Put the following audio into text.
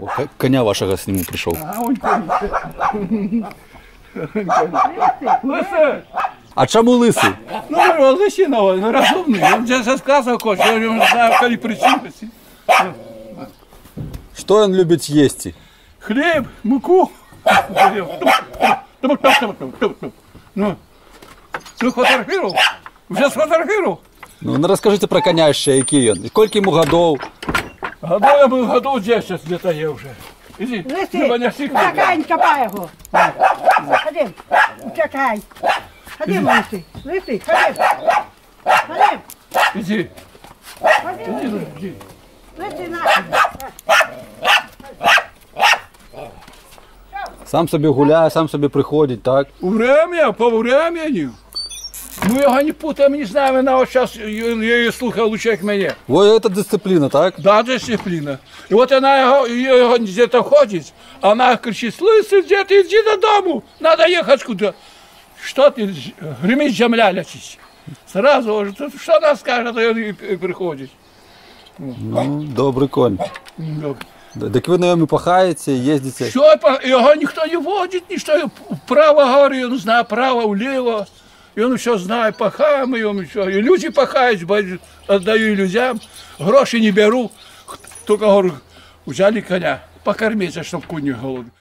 О, к- коня вашого сниму пришел. А он конь. Лисе! А чому лисий? Ну, ну, лисина, він розумний. Він вже сказав хоче, я не знаю, коли причинилися. Що він любить їсти? Хліб, муку. Ну, ну фотографував? Вже сфотографував? Ну, ну розкажіть про коня ще, який він. Скільки йому годов? Году я был году 10 где-то я уже. Иди, Лиси, Люба, не сикни. чекай, не копай його. Ходим, чекай. Ходим, лиси, лиси, ходим. Ходим, Иди, ходим, иди, иди. лиси наші. Сам собі гуляє, сам собі приходить, так? Время, по времени. Мы його не путаем, не знаем, на вот сейчас я її слухав лучше, як мене. Ой, це дисципліна, так? Да, дисципліна. І от вона його, його где-то ходить, а вона кричить, слышь, где ты, иди додому, надо ехать куда. Что ты, гремить земля летить. Сразу, уже, «Тут что она скажет, а он и приходит. Ну, добрий конь. Ну, Так ви на ньому пахаєте, їздите. Що по- його ніхто не водить, ніхто вправо говорить, він знає право, вліво. І він все знає, пахаємо йому, все. І люди пахають, бо віддаю людям, гроші не беру, тільки говорю, взяли коня, покорміться, щоб кунь не голодний.